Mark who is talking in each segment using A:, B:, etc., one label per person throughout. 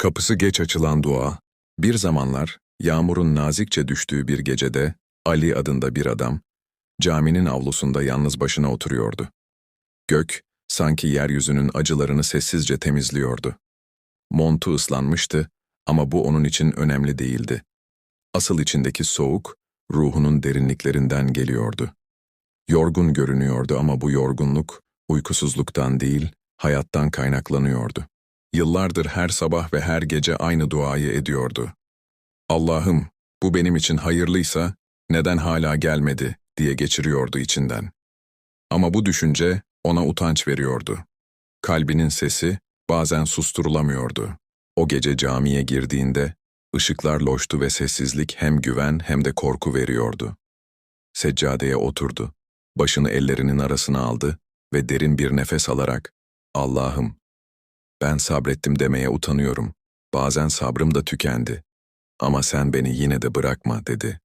A: Kapısı geç açılan dua, bir zamanlar yağmurun nazikçe düştüğü bir gecede Ali adında bir adam, caminin avlusunda yalnız başına oturuyordu. Gök, sanki yeryüzünün acılarını sessizce temizliyordu. Montu ıslanmıştı ama bu onun için önemli değildi. Asıl içindeki soğuk, ruhunun derinliklerinden geliyordu. Yorgun görünüyordu ama bu yorgunluk, uykusuzluktan değil, hayattan kaynaklanıyordu. Yıllardır her sabah ve her gece aynı duayı ediyordu. Allah'ım, bu benim için hayırlıysa, neden hala gelmedi diye geçiriyordu içinden. Ama bu düşünce ona utanç veriyordu. Kalbinin sesi bazen susturulamıyordu. O gece camiye girdiğinde, ışıklar loştu ve sessizlik hem güven hem de korku veriyordu. Seccadeye oturdu, başını ellerinin arasına aldı ve derin bir nefes alarak, Allah'ım, ben sabrettim demeye utanıyorum. Bazen sabrım da tükendi. Ama sen beni yine de bırakma dedi.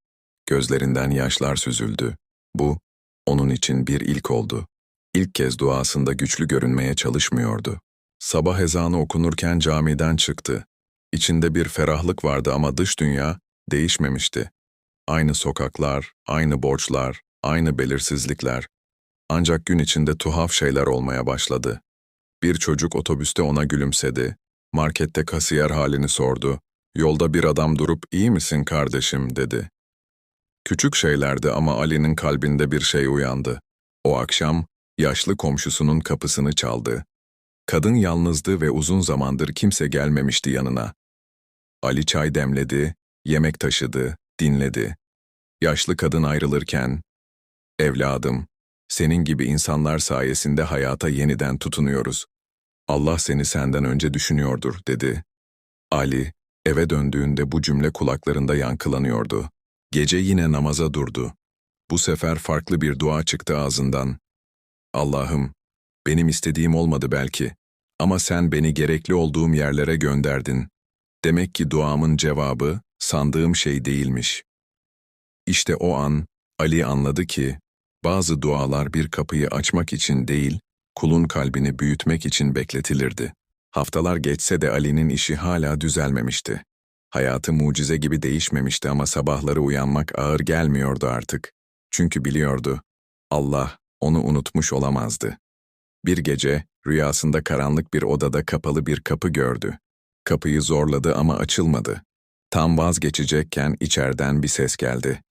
A: Gözlerinden yaşlar süzüldü. Bu, onun için bir ilk oldu. İlk kez duasında güçlü görünmeye çalışmıyordu. Sabah ezanı okunurken camiden çıktı. İçinde bir ferahlık vardı ama dış dünya değişmemişti. Aynı sokaklar, aynı borçlar, aynı belirsizlikler. Ancak gün içinde tuhaf şeyler olmaya başladı. Bir çocuk otobüste ona gülümsedi. Markette kasiyer halini sordu. Yolda bir adam durup iyi misin kardeşim dedi. Küçük şeylerdi ama Ali'nin kalbinde bir şey uyandı. O akşam yaşlı komşusunun kapısını çaldı. Kadın yalnızdı ve uzun zamandır kimse gelmemişti yanına. Ali çay demledi, yemek taşıdı, dinledi. Yaşlı kadın ayrılırken, "Evladım, senin gibi insanlar sayesinde hayata yeniden tutunuyoruz. Allah seni senden önce düşünüyordur, dedi. Ali, eve döndüğünde bu cümle kulaklarında yankılanıyordu. Gece yine namaza durdu. Bu sefer farklı bir dua çıktı ağzından. Allah'ım, benim istediğim olmadı belki. Ama sen beni gerekli olduğum yerlere gönderdin. Demek ki duamın cevabı, sandığım şey değilmiş. İşte o an, Ali anladı ki, bazı dualar bir kapıyı açmak için değil, kulun kalbini büyütmek için bekletilirdi. Haftalar geçse de Ali'nin işi hala düzelmemişti. Hayatı mucize gibi değişmemişti ama sabahları uyanmak ağır gelmiyordu artık. Çünkü biliyordu, Allah onu unutmuş olamazdı. Bir gece rüyasında karanlık bir odada kapalı bir kapı gördü. Kapıyı zorladı ama açılmadı. Tam vazgeçecekken içeriden bir ses geldi.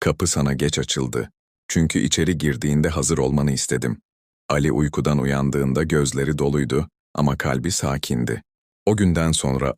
A: Kapı sana geç açıldı. Çünkü içeri girdiğinde hazır olmanı istedim. Ali uykudan uyandığında gözleri doluydu ama kalbi sakindi. O günden sonra